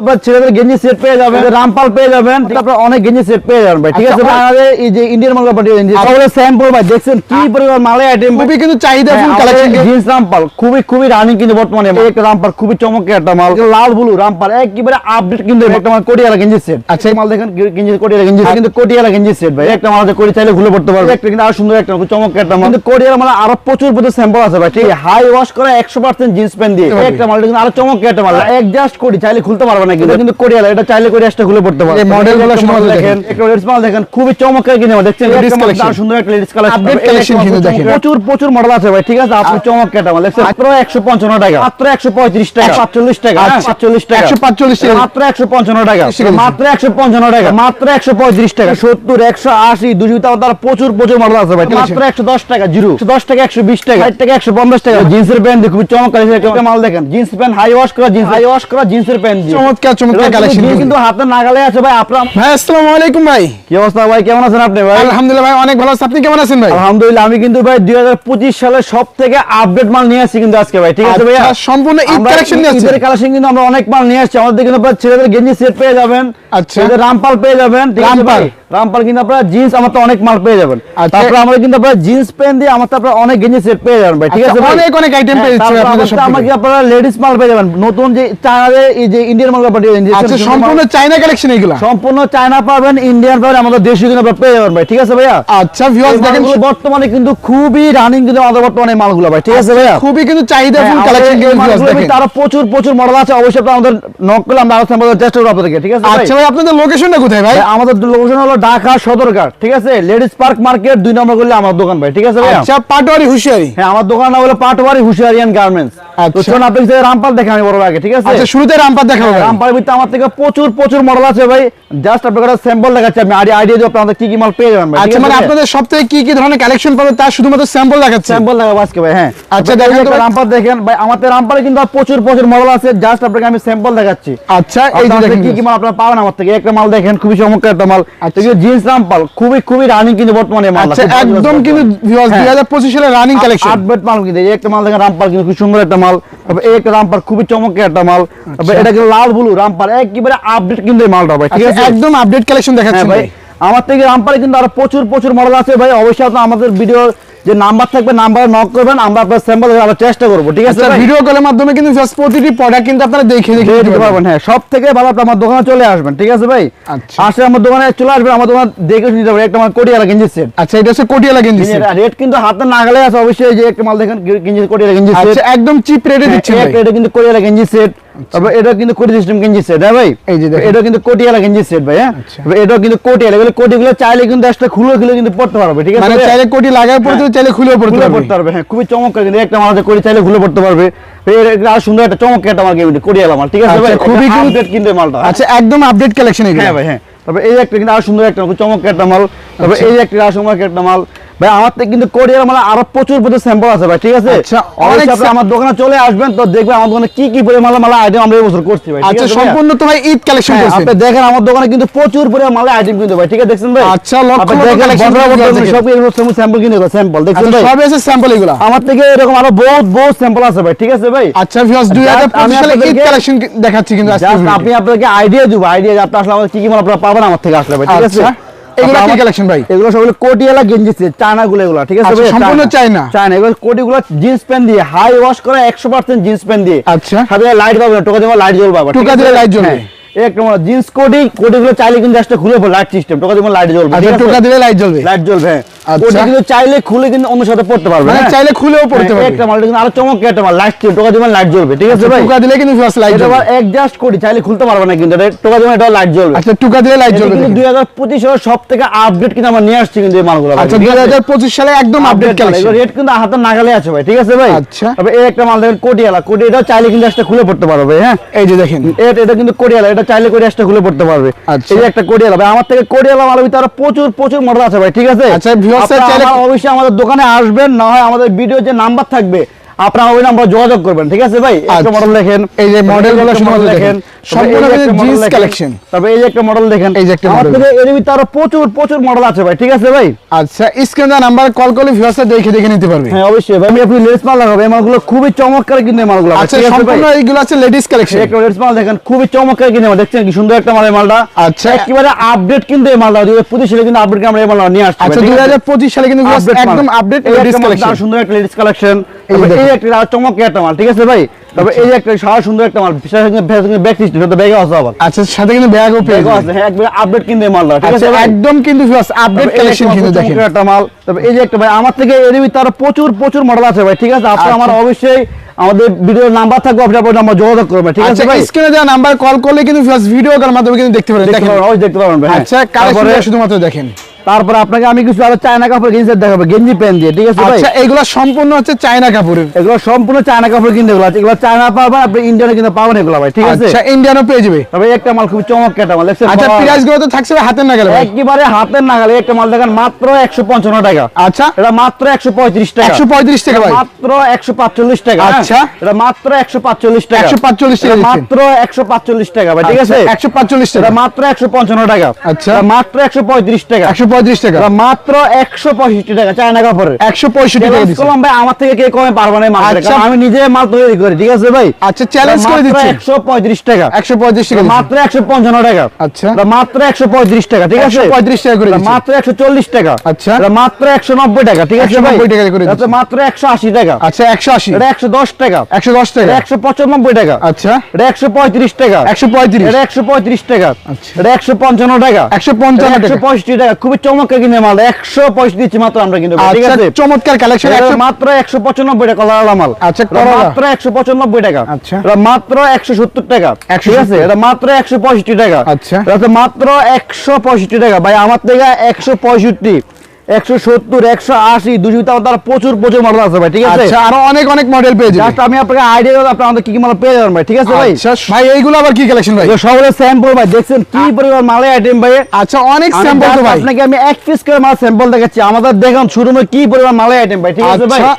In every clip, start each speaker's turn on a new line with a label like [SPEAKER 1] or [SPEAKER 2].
[SPEAKER 1] আবার ছেলেদের গেঞ্জি সেট পেয়ে যাবেন রামপাল পেয়ে যাবেন। তারপর অনেক গেঞ্জি সেট পেয়ে যাবেন ভাই ঠিক আছে ভাই? আমাদের এই যে ইন্ডিয়ান মাল পাঠিয়ে গেঞ্জি সকলে স্যাম্পল ভাই দেখছেন কি পরিমাণ মালে আইটেম
[SPEAKER 2] খুবই কিন্তু চাহিদা ফুল কালেকশন
[SPEAKER 1] জিন্স রামপাল খুবই খুবই রানিং কিন্তু বর্তমানে এই একটা রামপাল খুবই চমৎকার একটা মাল। লাল ব্লু রামপাল একেবারে আপডেট কিন্তু একটা কোটিয়ালা গেঞ্জি সেট আচ্ছা এই মাল দেখেন গেঞ্জি কোটিয়ালা গেঞ্জি কিন্তু কোটিয়ালা গেঞ্জি সেট ভাই। একটা মাল কোটি চাইলে ঘুরে পড়তে পারবে। একটা কিন্তু আরও সুন্দর একটা একটা মাল। কিন্তু কোটিয়ালা মাল আরও প্রচুর প্রচুর স্যাম্পল আছে ভাই ঠিক হাই ওয়াশ করা 100% জিন্স প্যান্ট দিয়ে। একটা মাল কিন্তু আরও একটা মাল। অ্যাডজাস্ট করি চাইলে খুলতে পারবে না কিন্তু কিন্তু কোটিয়ালা এটা চাইলে করে আসতে খুলে পড়তে
[SPEAKER 2] দেখেন।
[SPEAKER 1] মাল দেখেন খুবই চমৎকার দেখছেন সুন্দর একটা লেডিস কালেকশন
[SPEAKER 2] কিন্তু দেখেন।
[SPEAKER 1] প্রচুর প্রচুর মডেল আছে ভাই ঠিক আছে? আপনি চমৎকার মাল দেখছেন? মাত্র 155 টাকা। মাত্র 135 টাকা। 45 টাকা। হ্যাঁ, 45 টাকা।
[SPEAKER 2] 145 টাকা।
[SPEAKER 1] মাত্র 155 টাকা। মাত্র 155 টাকা। মাত্র 135 টাকা। 70 180 200 তাও তার প্রচুর প্রচুর মডেল আছে ভাই মাত্র 110 টাকা জিরো। 10 টাকা 120 টাকা। 60 টাকা 150 টাকা। জিন্সের প্যান্ট খুব চমৎকার। মাল দেখেন। জিন্স প্যান্ট হাই ওয়াশ করা জিন্স হাই ওয়াশ করা জিন্সের প্যান্ট
[SPEAKER 2] চমৎকার চমৎকার কালেকশন
[SPEAKER 1] কিন্তু হাতে নাগালে আছে ভাই আপনার
[SPEAKER 2] ভাই আসসালামু আলাইকুম ভাই
[SPEAKER 1] কি অবস্থা ভাই কেমন আছেন আপনি ভাই
[SPEAKER 2] আলহামদুলিল্লাহ ভাই অনেক ভালো আছেন আপনি কেমন আছেন ভাই
[SPEAKER 1] আলহামদুলিল্লাহ আমি কিন্তু ভাই দুই হাজার পঁচিশ সালের সব থেকে আপডেট মাল নিয়ে আসছি কিন্তু আজকে ভাই ঠিক আছে ভাইয়া
[SPEAKER 2] আচ্ছা, সম্পূর্ণ ঈদ কালেকশন নিয়ে।
[SPEAKER 1] ঈদের কালেকশন কিন্তু আমরা অনেক মাল নিয়ে আসছি আমাদের কিন্তু ছেলেদের গেঞ্জি সেট পেয়ে যাবেন
[SPEAKER 2] আচ্ছা।
[SPEAKER 1] ছেলেদের রামপাল পেয়ে যাবেন ঠিক আছে। ভাই? রামপাল কিন্তু আপনারা জিন্স আমার তো অনেক মাল পেয়ে যাবেন।
[SPEAKER 2] আচ্ছা।
[SPEAKER 1] তারপরে আমরা কিন্তু আপনারা জিন্স প্যান্ট দিয়ে আমার তো আপনারা অনেক গেঞ্জি সেট পেয়ে যাবেন ভাই ঠিক
[SPEAKER 2] আচ্ছা,
[SPEAKER 1] আছে
[SPEAKER 2] অনেক অনেক item
[SPEAKER 1] হ্যাঁ,
[SPEAKER 2] পেয়ে যাচ্ছেন আপনাদের
[SPEAKER 1] আমার
[SPEAKER 2] সব
[SPEAKER 1] তো
[SPEAKER 2] থেকে।
[SPEAKER 1] আপনারা লেডিস মাল পেয়ে যাবেন। নতুন যে চায়নাদের এই যে ইন্ডিয়ান মাল দিয়েছেন,
[SPEAKER 2] আচ্ছা সম্পূর্ণ চাইনা কালেকশন এগুলা?
[SPEAKER 1] সম্পূর্ণ চায়না পাবেন ইন্ডিয়ান পাবেন আমাদের দেশীয় কিন্তু আপনারা পেয়ে যাবেন ভাই ঠিক আছে ভাইয়া?
[SPEAKER 2] আচ্ছা ভিউয়ার্স দেখেন
[SPEAKER 1] বর্তমানে কিন্তু খুবই রানিং কিন্তু আমাদের বর্তমানে মালগুলো ভাই ঠিক আছে ভাইয়া?
[SPEAKER 2] খুবই কিন্তু চাহিদা
[SPEAKER 1] হ্যাঁ,
[SPEAKER 2] ফুল কালেকশন
[SPEAKER 1] এই
[SPEAKER 2] কিন্তু ভিউয়ার্স দেখেন।
[SPEAKER 1] আরও প্রচুর প্রচুর মডেল আছে অবশ্যই আপনারা আমাদের নক করলে আমরা আলোচনা করার চেষ্টা করব আপনাদেরকে ঠিক আছে ভাই?
[SPEAKER 2] আচ্ছা ভাই আপনাদের লোকেশনটা কোথায় ভাই,
[SPEAKER 1] আমাদের লোকেশন হলো ঢাকা সদরঘাট ঠিক আছে? লেডিস পার্ক মার্কেট দুই নম্বর করলে আমার দোকান ভাই ঠিক আছে
[SPEAKER 2] আচ্ছা পাটোয়ারি হুশিয়ারি।
[SPEAKER 1] হ্যাঁ আমার দোকান নাম হলো গার্মেন্টস তো
[SPEAKER 2] আচ্ছা।
[SPEAKER 1] চলুন আপনাদের সাথে রামপাল দেখে আমি বড় আগে ঠিক আছে?
[SPEAKER 2] আচ্ছা শুরুতে রামপাত দেখাবো
[SPEAKER 1] রামপালের ভিতরে আমার থেকে প্রচুর প্রচুর মডেল আছে ভাই। জাস্ট আপনাকে স্যাম্পল দেখাচ্ছি আমি আইডিয়া আপনাদের কি কি মাল পেয়ে যাবেন ভাই
[SPEAKER 2] আচ্ছা মানে আপনাদের সবথেকে কি কি ধরনের কালেকশন পাবে তার শুধুমাত্র স্যাম্পল দেখাচ্ছে।
[SPEAKER 1] স্যাম্পল দেখাবো আজকে ভাই হ্যাঁ।
[SPEAKER 2] আচ্ছা, দেখেন তো
[SPEAKER 1] রামপাল দেখেন ভাই আমাদের রামপালে কিন্তু প্রচুর প্রচুর মডেল আছে জাস্ট আপনাকে আমি স্যাম্পল দেখাচ্ছি।
[SPEAKER 2] আচ্ছা এই যে দেখেন
[SPEAKER 1] কি কি মাল আপনারা পাবেন আমার থেকে? একটা মাল দেখেন খুবই চমৎকার একটা মাল
[SPEAKER 2] আচ্ছা।
[SPEAKER 1] জিন্স রামপাল খুবই খুবই রানিং কিন্তু বর্তমানে মাল
[SPEAKER 2] আছে একদম কিন্তু ভিউয়ার্স
[SPEAKER 1] হ্যাঁ।
[SPEAKER 2] 2025 সালের রানিং কালেকশন
[SPEAKER 1] আপডেট মাল কিন্তু এই একটা মাল দেখেন রামপাল কিন্তু খুব সুন্দর একটা মাল। তবে এই একটা রামপাল খুবই চমকের একটা মাল। তবে এটা কিন্তু লাল ব্লু রামপাল একেবারে আপডেট কিন্তু এই মালটা ভাই ঠিক আছে?
[SPEAKER 2] আচ্ছা একদম আপডেট কালেকশন দেখাচ্ছি
[SPEAKER 1] ভাই আমার থেকে রামপালে কিন্তু আরও প্রচুর প্রচুর মডেল আছে ভাই। অবশ্যই আমাদের ভিডিও যে নাম্বার থাকবে নাম্বার নক করবেন আমরা আপনার স্যাম্পল আমরা চেষ্টা করব ঠিক আছে
[SPEAKER 2] আচ্ছা ভিডিও কলের মাধ্যমে কিন্তু just প্রতিটি প্রোডাক্ট কিন্তু আপনারা দেখে দেখে নিতে
[SPEAKER 1] দিতে
[SPEAKER 2] পারবেন।
[SPEAKER 1] হ্যাঁ সব থেকে ভালো আপনি আমার দোকানে চলে আসবেন ঠিক আছে ভাই?
[SPEAKER 2] আচ্ছা।
[SPEAKER 1] আসলে আমার দোকানে চলে আসবেন আমার দোকান দেখে নিতে পারবেন একটা আমার কোটিয়ালা গেঞ্জি সেট
[SPEAKER 2] আচ্ছা এটা হচ্ছে কোটিয়ালা গেঞ্জি set।
[SPEAKER 1] রেট কিন্তু হাতে নাগালে আছে অবশ্যই যে একটা মাল দেখেন গেঞ্জি কোটিয়ালা গেঞ্জি সেট
[SPEAKER 2] আচ্ছা একদম চিপ রেটে দিচ্ছেন ভাই।
[SPEAKER 1] এটা কিন্তু কোটিয়ালা গেঞ্জি সেট তারপর এটা কিন্তু কোটি সিস্টেম গেঞ্জি সেট হ্যাঁ ভাই?
[SPEAKER 2] এই যে
[SPEAKER 1] এটা কিন্তু কোটিয়ালা গেঞ্জি সেট ভাই হ্যাঁ?
[SPEAKER 2] আচ্ছা।
[SPEAKER 1] কিন্তু কোটিয়ালা এগুলো কোটিগুলো চাইলে কিন্তু একটা খুলে খুলে কিন্তু পড়তে পারবে ঠিক আছে
[SPEAKER 2] মানে চাইলে কোটি লাগায় পড়তে চাইলে খুলেও পড়তে পারবে।
[SPEAKER 1] পড়তে পারবে হ্যাঁ খুবই চমৎকার কিন্তু একটা মাল কোটি চাইলে খুলে পড়তে পারবে। আর সুন্দর একটা চমৎকার একটা মাল কিন্তু কোটিয়ালা মাল ঠিক আছে
[SPEAKER 2] আচ্ছা,
[SPEAKER 1] ভাই?
[SPEAKER 2] খুবই
[SPEAKER 1] আপডেট কিন্তু মালটা।
[SPEAKER 2] আচ্ছা একদম আপডেট কালেকশন এগুলো।
[SPEAKER 1] হ্যাঁ ভাই হ্যাঁ। তবে এই একটা কিন্তু আরও সুন্দর একটা চমৎকার একটা মাল। তবে
[SPEAKER 2] আচ্ছা।
[SPEAKER 1] এই একটা আরও একটা মাল। ভাই আমার থেকে কিন্তু কোরিয়ার মাল আরও প্রচুর প্রচুর স্যাম্পল আছে ভাই ঠিক আছে?
[SPEAKER 2] আচ্ছা,
[SPEAKER 1] আমার দোকানে চলে আসবেন তো দেখবেন আমার দোকানে কি কি পরিমাণ মাল আইটেম আমরা এই বছর করছি ভাই
[SPEAKER 2] আচ্ছা সম্পূর্ণ তো ভাই ঈদ কালেকশন
[SPEAKER 1] হ্যাঁ,
[SPEAKER 2] করছেন।
[SPEAKER 1] আপনি দেখেন আমার দোকানে কিন্তু প্রচুর পরিমাণ মালের আইটেম কিন্তু ভাই ঠিক আছে দেখছেন ভাই?
[SPEAKER 2] আচ্ছা, লক্ষ লক্ষ
[SPEAKER 1] বড় সব এগুলো স্যাম্পল কিন্তু স্যাম্পল দেখছেন
[SPEAKER 2] আচ্ছা
[SPEAKER 1] ভাই?
[SPEAKER 2] সবই আছে স্যাম্পল এগুলো?
[SPEAKER 1] আমার থেকে এরকম আরও বহুত বহুত স্যাম্পল আছে ভাই ঠিক আছে ভাই?
[SPEAKER 2] আচ্ছা ভিউয়ার্স
[SPEAKER 1] Just
[SPEAKER 2] 2025
[SPEAKER 1] আমি
[SPEAKER 2] সালে ঈদ কালেকশন দেখাচ্ছি কিন্তু আজকে
[SPEAKER 1] আপনি আপনাদেরকে আইডিয়া দিব আইডিয়া আপনি আসলে আমাদের কি কি মাল আপনারা পাবেন আমার থেকে আসলে ভাই ঠিক আছে?
[SPEAKER 2] আচ্ছা, এগুলো কি কালেকশন ভাই?
[SPEAKER 1] এগুলো সবগুলো কোটিয়ালা গেঞ্জি সেট চায়না গুলো এগুলো ঠিক আছে
[SPEAKER 2] আচ্ছা, সম্পূর্ণ চায়না?
[SPEAKER 1] চায়না এগুলো কোটি গুলো জিন্স প্যান্ট দিয়ে হাই ওয়াশ করা 100% জিন্স প্যান্ট দিয়ে
[SPEAKER 2] আচ্ছা।
[SPEAKER 1] সাথে লাইট পাবে টোকা দিবা লাইট জ্বলবে আবার,
[SPEAKER 2] টোকা? দিলে লাইট জ্বলবে।
[SPEAKER 1] এই জিন্স কোটি কোটি গুলো চাইলে কিন্তু জাস্ট খুলে লাইট সিস্টেম টোকা দিবা লাইট জ্বলবে?
[SPEAKER 2] টোকা দিলে লাইট জ্বলবে
[SPEAKER 1] লাইট জ্বলবে হ্যাঁ
[SPEAKER 2] আচ্ছা।
[SPEAKER 1] কোটি কিন্তু চাইলে খুলে কিন্তু অন্য সাথে পড়তে পারবে
[SPEAKER 2] মানে? চাইলে খুলেও পড়তে
[SPEAKER 1] হ্যাঁ,
[SPEAKER 2] পারবে।
[SPEAKER 1] একটা মাল কিন্তু আরও চমৎকার একটা মাল লাইট টোকা দিয়ে লাইট জ্বলবে ঠিক আছে ভাই?
[SPEAKER 2] টোকা দিলে কিন্তু লাইট
[SPEAKER 1] এটা
[SPEAKER 2] জ্বলবে।
[SPEAKER 1] আবার অ্যাডজাস্ট করি চাইলে খুলতে পারবে না কিন্তু এটা টোকা দিয়ে এটা লাইট জ্বলবে।
[SPEAKER 2] আচ্ছা টোকা দিলে লাইট জ্বলবে
[SPEAKER 1] কিন্তু
[SPEAKER 2] দেখেন।
[SPEAKER 1] দুই হাজার পঁচিশ সব থেকে আপডেট কিন্তু আমরা নিয়ে আসছি কিন্তু এই মালগুলো
[SPEAKER 2] আচ্ছা 2025 সালে একদম আপডেট কালেকশন
[SPEAKER 1] রেট কিন্তু হাতে নাগালে আছে ভাই ঠিক আছে ভাই?
[SPEAKER 2] আচ্ছা।
[SPEAKER 1] তবে এই একটা মাল দেখেন কোটিয়ালা কোটি এটা চাইলে কিন্তু একটা খুলে পড়তে পারবে হ্যাঁ?
[SPEAKER 2] এই যে দেখেন।
[SPEAKER 1] এটা এটা কিন্তু কোটিয়ালা এটা চাইলে করে একটা খুলে পড়তে পারবে।
[SPEAKER 2] আচ্ছা।
[SPEAKER 1] এই একটা কোটিয়ালা ভাই আমার থেকে কোটিয়ালা মালের ভিতরে প্রচুর প্রচুর মডেল আছে ভাই ঠিক আছে?
[SPEAKER 2] আচ্ছা, viewers চাইলে-
[SPEAKER 1] অবশ্যই আমাদের দোকানে আসবেন না হয় আমাদের ভিডিও যে নাম্বার থাকবে আপনারা ওই নাম্বার যোগাযোগ করবেন ঠিক আছে ভাই একটা
[SPEAKER 2] আচ্ছা।
[SPEAKER 1] মডেল দেখেন
[SPEAKER 2] এই যে
[SPEAKER 1] এই
[SPEAKER 2] গুলো শুধুমাত্র দেখেন। সম্পূর্ণ
[SPEAKER 1] একটা
[SPEAKER 2] কিন্তু
[SPEAKER 1] model
[SPEAKER 2] jeans
[SPEAKER 1] দেখেন।
[SPEAKER 2] collection।
[SPEAKER 1] তারপরে এই যে একটা মডেল দেখেন
[SPEAKER 2] এই যে একটা
[SPEAKER 1] আমার
[SPEAKER 2] model।
[SPEAKER 1] এর ভিতরে আরও প্রচুর প্রচুর মডেল আছে ভাই ঠিক আছে ভাই
[SPEAKER 2] আচ্ছা স্ক্রিনে নাম্বার কল করলে ভিউয়ার্সরা দেখে দেখে নিতে পারবে
[SPEAKER 1] হ্যাঁ অবশ্যই ভাই আমি আপনি লেস মাল লাগাবো এই মালগুলো খুবই চমৎকার কিন্তু এই মালগুলো
[SPEAKER 2] আচ্ছা
[SPEAKER 1] ঠিক আছে ভাই
[SPEAKER 2] সম্পূর্ণ এইগুলো আছে লেডিস কালেকশন
[SPEAKER 1] একটা লেস মাল দেখেন খুবই চমৎকার কিন্তু দেখছেন কি সুন্দর একটা মাল এই মালটা
[SPEAKER 2] আচ্ছা।
[SPEAKER 1] একেবারে আপডেট কিন্তু এই মালটা দুই হাজার পঁচিশ সালে কিন্তু আপডেট আমরা এই মালটা নিয়ে আসছি
[SPEAKER 2] আচ্ছা
[SPEAKER 1] ঠিক
[SPEAKER 2] দুই
[SPEAKER 1] আছে?
[SPEAKER 2] হাজার পঁচিশ সালে কিন্তু একদম আপডেট লেডিস কালেকশন
[SPEAKER 1] সুন্দর একটা লেডিস কালেকশন
[SPEAKER 2] এই।
[SPEAKER 1] একটা চমৎকার একটা মাল ঠিক আছে ভাই? তবে এই যে একটা সারা সুন্দর একটা মাল বিশেষ সিস্টেম ব্যাগে আছে আবার।
[SPEAKER 2] আচ্ছা সাথে কিন্তু ব্যাগও পেয়ে
[SPEAKER 1] আছে হ্যাঁ একবার আপডেট কিন্তু মালটা ঠিক
[SPEAKER 2] আচ্ছা
[SPEAKER 1] আছে
[SPEAKER 2] একদম কিন্তু আপডেট কালেকশন কিন্তু দেখেন।
[SPEAKER 1] একটা মাল তবে এই যে একটা ভাই আমার থেকে এর ভিতরে প্রচুর প্রচুর মডেল আছে ভাই ঠিক আছে? আপনি
[SPEAKER 2] আচ্ছা।
[SPEAKER 1] আমার অবশ্যই আমাদের ভিডিওর নাম্বার থাকবে আপনি আপনার নাম্বার যোগাযোগ করবেন ঠিক আছে
[SPEAKER 2] আচ্ছা
[SPEAKER 1] ভাই?
[SPEAKER 2] স্ক্রিনে দেওয়া নাম্বার কল করলে কিন্তু ভিডিও করার মাধ্যমে কিন্তু দেখতে পারেন
[SPEAKER 1] দেখতে
[SPEAKER 2] দেখেন।
[SPEAKER 1] পারবেন, অবশ্যই দেখতে পারবেন ভাই, হ্যাঁ।
[SPEAKER 2] আচ্ছা কালেকশন শুধুমাত্র দেখেন।
[SPEAKER 1] তারপরে আপনাকে আমি কিছু আরও চায়না কাপড় গেঞ্জি দেখাবো গেঞ্জি প্যান্ট দিয়ে ঠিক আছে ভাই?
[SPEAKER 2] আচ্ছা এগুলো সম্পূর্ণ হচ্ছে চায়না কাপড়ের।
[SPEAKER 1] এগুলো সম্পূর্ণ চায়না কাপড় কিনতে এগুলো আছে। এগুলো চায়না পাবেন আপনি ইন্ডিয়ানে কিন্তু পাবেন এগুলো ভাই ঠিক আছে?
[SPEAKER 2] আচ্ছা ইন্ডিয়ানও পেয়ে যাবে।
[SPEAKER 1] তবে একটা মাল খুব চমৎকার একটা মাল দেখছেন?
[SPEAKER 2] আচ্ছা প্রাইসগুলো তো থাকছে হাতের নাগালে ভাই।
[SPEAKER 1] একেবারে হাতের নাগালে একটা মাল দেখেন মাত্র একশো পঞ্চান্ন টাকা।
[SPEAKER 2] আচ্ছা।
[SPEAKER 1] এটা মাত্র একশো পঁয়ত্রিশ টাকা।
[SPEAKER 2] একশো পঁয়ত্রিশ টাকা ভাই।
[SPEAKER 1] মাত্র একশো পাঁচচল্লিশ টাকা হ্যাঁ?
[SPEAKER 2] আচ্ছা।
[SPEAKER 1] এটা মাত্র একশো পাঁচচল্লিশ টাকা।
[SPEAKER 2] 145 টাকা
[SPEAKER 1] মাত্র একশো পাঁচচল্লিশ টাকা ভাই ঠিক আছে?
[SPEAKER 2] একশো পাঁচচল্লিশ
[SPEAKER 1] এটা
[SPEAKER 2] টাকা
[SPEAKER 1] মাত্র একশো পঞ্চান্ন টাকা।
[SPEAKER 2] আচ্ছা।
[SPEAKER 1] মাত্র একশো পঁয়ত্রিশ টাকা।
[SPEAKER 2] একশো পঁয়ত্রিশ টাকা।
[SPEAKER 1] মাত্র একশো পঁয়ষট্টি টাকা চায়না কাপড়ের।
[SPEAKER 2] একশো পঁয়ষট্টি টাকা
[SPEAKER 1] চ্যালেঞ্জ
[SPEAKER 2] দিচ্ছে।
[SPEAKER 1] ভাই আমার থেকে কে কমে পারবে না মাল
[SPEAKER 2] আচ্ছা।
[SPEAKER 1] আমি নিজে মাল তৈরি করি ঠিক আছে ভাই?
[SPEAKER 2] আচ্ছা চ্যালেঞ্জ করে দিচ্ছি।
[SPEAKER 1] একশো পঁয়ত্রিশ টাকা।
[SPEAKER 2] একশো পঁয়ত্রিশ টাকা
[SPEAKER 1] মাত্র একশো পঞ্চান্ন টাকা।
[SPEAKER 2] আচ্ছা।
[SPEAKER 1] মাত্র একশো পঁয়ত্রিশ টাকা ঠিক আছে?
[SPEAKER 2] 135 টাকা করে দিচ্ছি।
[SPEAKER 1] মাত্র একশো চল্লিশ টাকা।
[SPEAKER 2] আচ্ছা।
[SPEAKER 1] মাত্র টাকা ঠিক আছে ভাই?
[SPEAKER 2] 190 টাকা করে দিচ্ছি।
[SPEAKER 1] মাত্র একশো আশি টাকা।
[SPEAKER 2] আচ্ছা একশো আশি।
[SPEAKER 1] এটা একশো দশ টাকা।
[SPEAKER 2] একশো দশ টাকা।
[SPEAKER 1] এটা একশো পঁচানব্বই টাকা।
[SPEAKER 2] আচ্ছা।
[SPEAKER 1] এটা একশো পঁয়ত্রিশ টাকা।
[SPEAKER 2] একশো পঁয়ত্রিশ।
[SPEAKER 1] এটা একশো পঁয়ত্রিশ টাকা।
[SPEAKER 2] আচ্ছা।
[SPEAKER 1] এটা একশো পঞ্চান্ন টাকা।
[SPEAKER 2] একশো পঞ্চান্ন
[SPEAKER 1] একশো
[SPEAKER 2] টাকা।
[SPEAKER 1] পঁয়ষট্টি টাকা। খুবই চমৎকার কিনে মাল একশো পঁয়ষট্টি দিচ্ছি মাত্র আমরা কিন্তু ঠিক
[SPEAKER 2] আচ্ছা
[SPEAKER 1] আছে?
[SPEAKER 2] চমৎকার কালেকশন
[SPEAKER 1] মাত্র একশো পঁচানব্বই টাকা কলার মাল।
[SPEAKER 2] আচ্ছা,
[SPEAKER 1] মাত্র একশো পঁচানব্বই টাকা।
[SPEAKER 2] আচ্ছা।
[SPEAKER 1] মাত্র একশো সত্তর টাকা। ঠিক আছে? এটা মাত্র একশো পঁয়ষট্টি টাকা।
[SPEAKER 2] আচ্ছা।
[SPEAKER 1] মাত্র একশো পঁয়ষট্টি টাকা। ভাই আমার থেকে একশো পঁয়ষট্টি। একশো সত্তর একশো আশি দুশো তার প্রচুর প্রচুর মডেল আছে ভাই ঠিক আছে?
[SPEAKER 2] আচ্ছা আরও অনেক অনেক মডেল পেয়ে যাবে
[SPEAKER 1] আমি আপনাকে আইডিয়া আপনি আমাদের কি কি মাল পেয়ে যাবেন ভাই ঠিক আছে ভাই?
[SPEAKER 2] আচ্ছা ভাই এইগুলো আবার কি কালেকশন ভাই?
[SPEAKER 1] এগুলো স্যাম্পল ভাই দেখছেন কি পরিমাণ মালে আইটেম ভাই?
[SPEAKER 2] আচ্ছা অনেক স্যাম্পল তো ভাই।
[SPEAKER 1] আপনাকে আমি এক পিস করে মাল স্যাম্পল দেখাচ্ছি আমাদের দেখুন শুরু কি পরিমাণ মালে আইটেম ভাই ঠিক আছে ভাই?
[SPEAKER 2] আচ্ছা।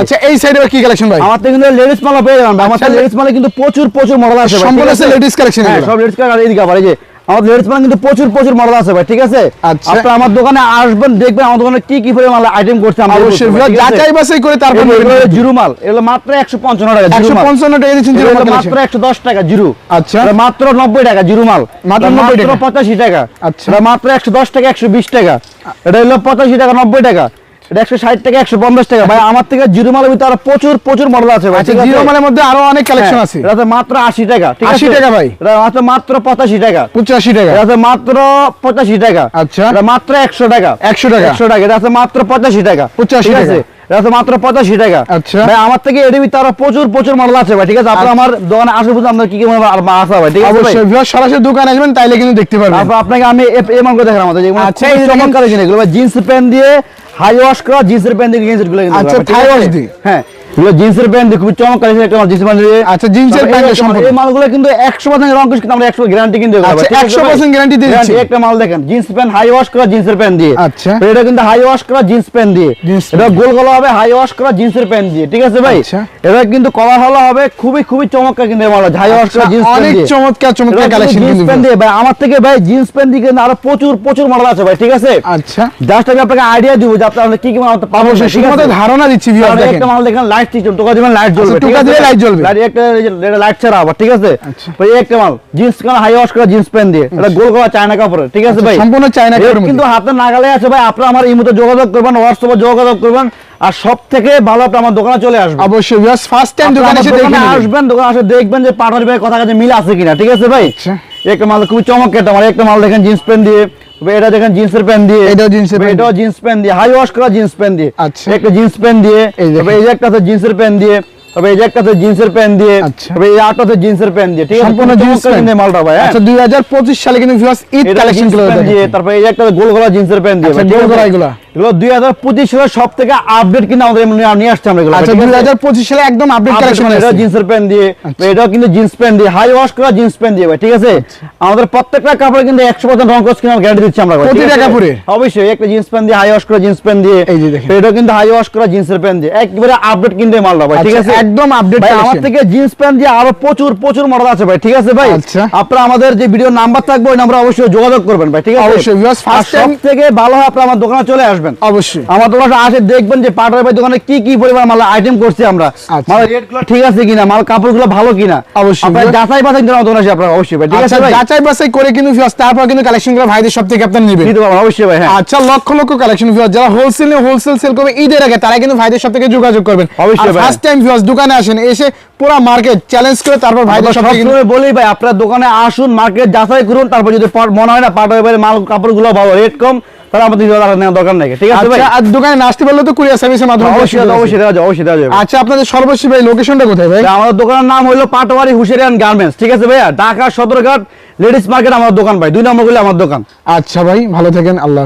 [SPEAKER 2] আচ্ছা এই সাইডে কি কালেকশন ভাই?
[SPEAKER 1] আমার কিন্তু লেডিস মাল পেয়ে যাবেন। আমার
[SPEAKER 2] আচ্ছা,
[SPEAKER 1] লেডিস মালে কিন্তু প্রচুর প্রচুর মডেল আছে ভাই,
[SPEAKER 2] সম্পূর্ণ
[SPEAKER 1] ঠিক
[SPEAKER 2] আছে? ladies collection
[SPEAKER 1] হ্যাঁ
[SPEAKER 2] এগুলো।
[SPEAKER 1] সব লেডিস কালেকশন এদিকে আবার এই যে আমাদের লেডিস মাল কিন্তু প্রচুর প্রচুর মডেল আছে ভাই ঠিক আছে
[SPEAKER 2] আচ্ছা।
[SPEAKER 1] আপনারা আমার দোকানে আসবেন দেখবেন আমার দোকানে কি কি পরিমাণ আইটেম করছে আমরা
[SPEAKER 2] অবশ্যই? যাচাই বাছাই করে তারপর
[SPEAKER 1] জিরো মাল এগুলো মাত্র একশো পঞ্চান্ন টাকা জিরো
[SPEAKER 2] একশো
[SPEAKER 1] মাল।
[SPEAKER 2] পঞ্চান্ন টাকা দিচ্ছেন জিরো কালেকশন
[SPEAKER 1] মাত্র একশো দশ টাকা জিরো
[SPEAKER 2] আচ্ছা।
[SPEAKER 1] মাত্র নব্বই টাকা জিরো মাল
[SPEAKER 2] মাত্র 90 টাকা।
[SPEAKER 1] পঁচাশি টাকা
[SPEAKER 2] আচ্ছা।
[SPEAKER 1] মাত্র একশো দশ টাকা একশো বিশ টাকা এটা হলো পঁচাশি টাকা নব্বই টাকা এটা টাকা টাকা। ভাই আমার থেকে জিরো মালের ভিতরে আরও প্রচুর প্রচুর মডেল আছে ভাই
[SPEAKER 2] আচ্ছা
[SPEAKER 1] ঠিক আছে?
[SPEAKER 2] জিরো মালের মধ্যে আরও অনেক কালেকশন আছে।
[SPEAKER 1] এটাতে মাত্র আশি টাকা
[SPEAKER 2] 80 টাকা ভাই।
[SPEAKER 1] এটা মাত্র মাত্র পঁচাশি টাকা।
[SPEAKER 2] পঁচাশি টাকা।
[SPEAKER 1] এটাতে মাত্র পঁচাশি টাকা।
[SPEAKER 2] আচ্ছা।
[SPEAKER 1] এটা মাত্র একশো টাকা।
[SPEAKER 2] 100 টাকা।
[SPEAKER 1] একশো টাকা এটা মাত্র পঁচাশি টাকা
[SPEAKER 2] 85 টাকা।
[SPEAKER 1] এটা মাত্র পঁচাশি টাকা।
[SPEAKER 2] আচ্ছা।
[SPEAKER 1] ভাই আমার থেকে এর ভিতরে প্রচুর প্রচুর মডেল আছে ভাই ঠিক আছে? আপনার আমার দোকানে আসে বুঝতে আপনার কি কি আছে ভাই ঠিক আছে
[SPEAKER 2] অবশ্যই সরাসরি দোকানে আসবেন তাইলে কিন্তু দেখতে পারবেন।
[SPEAKER 1] আপনাকে আমি এ- এই মালগুলো দেখেন আমাদের
[SPEAKER 2] আচ্ছা, এই
[SPEAKER 1] চমৎকার জিন্স প্যান্ট দিয়ে হাই ওয়াশ করা জিন্সের প্যান্ট দিয়ে জিন্সেরগুলো কিন্তু
[SPEAKER 2] আচ্ছা,
[SPEAKER 1] ভাই, ঠিক
[SPEAKER 2] thigh
[SPEAKER 1] আছে?
[SPEAKER 2] wash দিয়ে।
[SPEAKER 1] হ্যাঁ এগুলো জিন্সের প্যান্ট খুবই চমৎকার একটা জিন্স প্যান্ট
[SPEAKER 2] আচ্ছা, জিন্সের প্যান্টের সম্পর্কে।
[SPEAKER 1] এই মালগুলো কিন্তু 100% রং কিন্তু আমরা 100 গ্যারান্টি কিন্তু দেবো,
[SPEAKER 2] আচ্ছা,
[SPEAKER 1] ঠিক
[SPEAKER 2] 100% guarantee দিয়ে দিচ্ছি।
[SPEAKER 1] একটা মাল দেখেন জিন্স প্যান্ট হাই ওয়াশ করা জিন্সের প্যান্ট দিয়ে।
[SPEAKER 2] আচ্ছা।
[SPEAKER 1] এটা কিন্তু হাই ওয়াশ করা জিন্স প্যান্ট দিয়ে। এটা গোল গলা হবে হাই ওয়াশ করা জিন্সের প্যান্ট দিয়ে ঠিক আছে ভাই?
[SPEAKER 2] আচ্ছা।
[SPEAKER 1] এটা কিন্তু কলার হলো হবে খুবই খুবই চমৎকার কিন্তু মালটা হাই ওয়াশ করা জিন্স প্যান্ট
[SPEAKER 2] আচ্ছা, অনেক
[SPEAKER 1] দিয়ে।
[SPEAKER 2] চমৎকার চমৎকার কালেকশন
[SPEAKER 1] জিন্স প্যান্ট দিয়ে ভাই আমার থেকে ভাই জিন্স প্যান্ট দিয়ে কিন্তু আরও প্রচুর প্রচুর মাল আছে ভাই ঠিক আছে?
[SPEAKER 2] আচ্ছা।
[SPEAKER 1] জাস্ট আমি আপনাকে আইডিয়া দিব যে আপনারা কি কি মাল পাবো
[SPEAKER 2] অবশ্যই শুধুমাত্র ধারণা দিচ্ছি ভিউয়ার দেখেন।
[SPEAKER 1] একটা মাল দেখেন লাইট সিস্টেম টোকা দিবেন লাইট জ্বলবে
[SPEAKER 2] আচ্ছা, টোকা দিলে light জ্বলবে।
[SPEAKER 1] লাইট একটা এটা লাইট ছাড়া আবার ঠিক আছে?
[SPEAKER 2] আচ্ছা।
[SPEAKER 1] ভাই একটা মাল জিন্স কান হাই ওয়াশ করা জিন্স প্যান্ট দিয়ে? এটা গোল গলা চায়না কাপড় ঠিক আছে
[SPEAKER 2] আচ্ছা,
[SPEAKER 1] ভাই?
[SPEAKER 2] সম্পূর্ণ চায়না
[SPEAKER 1] এর কিন্তু হাতে নাগালে আছে ভাই আপনারা আমার এই মুহূর্তে যোগাযোগ করবেন হোয়াটসঅ্যাপে যোগাযোগ করবেন আর সব থেকে ভালো আপনি আমার দোকানে চলে আসবেন
[SPEAKER 2] অবশ্যই ভিউয়ার ফার্স্ট টাইম দোকানে এসে দেখে
[SPEAKER 1] আসবেন দোকানে আসে দেখবেন যে পাটার ভাই কথা কাছে মিল আছে কিনা ঠিক আছে ভাই। একটা মাল খুবই চমৎকার একটা মাল একটা মাল দেখেন জিন্স প্যান্ট দিয়ে। এটা দেখেন জিন্সের প্যান্ট দিয়ে।
[SPEAKER 2] এটাও জিন্সের
[SPEAKER 1] এটাও জিন্স প্যান্ট দিয়ে। হাই ওয়াশ করা জিন্স প্যান্ট দিয়ে।
[SPEAKER 2] আচ্ছা।
[SPEAKER 1] একটা জিন্স প্যান্ট দিয়ে।
[SPEAKER 2] এই।
[SPEAKER 1] যে একটা জিন্সের প্যান্ট দিয়ে। তবে এই যে একটা জিন্সের প্যান্ট দিয়ে
[SPEAKER 2] আচ্ছা।
[SPEAKER 1] তবে এই আটটাতে জিন্সের প্যান্ট দিয়ে ঠিক আছে
[SPEAKER 2] সম্পূর্ণ জিন্স
[SPEAKER 1] কিন্তু এই মালটা ভাই হ্যাঁ
[SPEAKER 2] আচ্ছা 2025 সালে কিন্তু ভিউয়ার্স ঈদ
[SPEAKER 1] কালেকশনগুলো দিয়ে। তারপরে এই যে একটা গোল গলা জিন্সের প্যান্ট দিয়ে
[SPEAKER 2] আচ্ছা, গোল গলা এগুলা?
[SPEAKER 1] এগুলো দুই হাজার পঁচিশ সালের সব থেকে আপডেট কিন্তু আমাদের নিয়ে- আসছে আমরা এগুলো
[SPEAKER 2] আচ্ছা 2025 সালে একদম আপডেট কালেকশন
[SPEAKER 1] মানে এটা জিন্সের প্যান্ট দিয়ে
[SPEAKER 2] আচ্ছা।
[SPEAKER 1] এটাও কিন্তু জিন্স প্যান্ট দিয়ে হাই ওয়াশ করা জিন্স প্যান্ট দিয়ে ভাই ঠিক আছে আমাদের প্রত্যেকটা কাপড়ে কিন্তু একশো পার্সেন্ট রং কোচ কিনা গ্যারান্টি দিচ্ছি আমরা ভাই,
[SPEAKER 2] প্রতিটা কাপড়ে?
[SPEAKER 1] অবশ্যই একটা জিন্স প্যান্ট দিয়ে হাই ওয়াশ করা জিন্স প্যান্ট দিয়ে
[SPEAKER 2] এই যে দেখেন।
[SPEAKER 1] এটাও কিন্তু হাই ওয়াশ করা জিন্সের প্যান্ট দিয়ে একবারে আপডেট কিনতে মালটা ভাই ঠিক আছে
[SPEAKER 2] একদম আপডেট
[SPEAKER 1] আমার থেকে জিন্স প্যান্ট দিয়ে আরও প্রচুর প্রচুর মডেল আছে ভাই ঠিক আছে ভাই?
[SPEAKER 2] আচ্ছা।
[SPEAKER 1] আপনারা আমাদের যে ভিডিও নাম্বার থাকবে ওই নাম্বারে অবশ্যই যোগাযোগ করবেন ভাই ঠিক আছে?
[SPEAKER 2] অবশ্যই, first
[SPEAKER 1] সব
[SPEAKER 2] time-
[SPEAKER 1] থেকে ভালো হয় আপনারা আমার দোকানে চলে আসবেন।
[SPEAKER 2] অবশ্যই।
[SPEAKER 1] আমার দোকানে আসে দেখবেন যে পাটার ভাই দোকানে কি কি পরিমাণ মাল আইটেম করছি আমরা।
[SPEAKER 2] আচ্ছা।
[SPEAKER 1] মাল রেটগুলো ঠিক আছে কিনা মাল কাপড়গুলো ভালো কিনা?
[SPEAKER 2] অবশ্যই।
[SPEAKER 1] আপনারা যাচাই বাছাই করে আমার দোকানে আসে আপনারা অবশ্যই ভাই ঠিক আছে
[SPEAKER 2] আচ্ছা
[SPEAKER 1] ভাই?
[SPEAKER 2] যাচাই বাছাই করে কিন্তু ভিউয়ার্স তারপর কিন্তু কালেকশনগুলো ভাইদের সব থেকে আপনারা নেবেন।
[SPEAKER 1] দিতে পারবেন অবশ্যই ভাই হ্যাঁ।
[SPEAKER 2] আচ্ছা লক্ষ লক্ষ কালেকশন ভিউয়ার্স যারা হোলসেল নিয়ে হোলসেল সেল করবে ঈদের আগে তারা কিন্তু ভাইদের সব থেকে যোগাযোগ করবেন।
[SPEAKER 1] অবশ্যই ভাই।
[SPEAKER 2] ফার্স্ট টাইম ভিউয়ার্স দোকানে আসেন এসে পুরো মার্কেট চ্যালেঞ্জ করে তারপর ভাইদের সব
[SPEAKER 1] বলি ভাই আপনার দোকানে আসুন মার্কেট যাচাই করুন তারপর যদি মনে হয় না ভাই মাল কাপড়গুলো ভালো রেট কম তাহলে আমাদের দিতে টাকা নেওয়ার দরকার নাই। ঠিক আছে ভাই?
[SPEAKER 2] আচ্ছা আর দোকানে আসতে পারলে তো কুরিয়ার সার্ভিসের মাধ্যমে
[SPEAKER 1] অবশ্যই
[SPEAKER 2] অবশ্যই
[SPEAKER 1] অবশ্যই দেওয়া যাবে অবশ্যই দেওয়া যাবে।
[SPEAKER 2] আচ্ছা আপনাদের সর্বশেষ ভাই লোকেশনটা কোথায় ভাই?
[SPEAKER 1] ভাই, আমাদের দোকানের নাম হলো পাটোয়ারি গার্মেন্টস ঠিক আছে ভাইয়া? ঢাকা সদরঘাট লেডিস মার্কেট আমার দোকান ভাই দুই নম্বরগুলো আমার দোকান।
[SPEAKER 2] আচ্ছা ভাই ভালো থাকেন আল্লাহ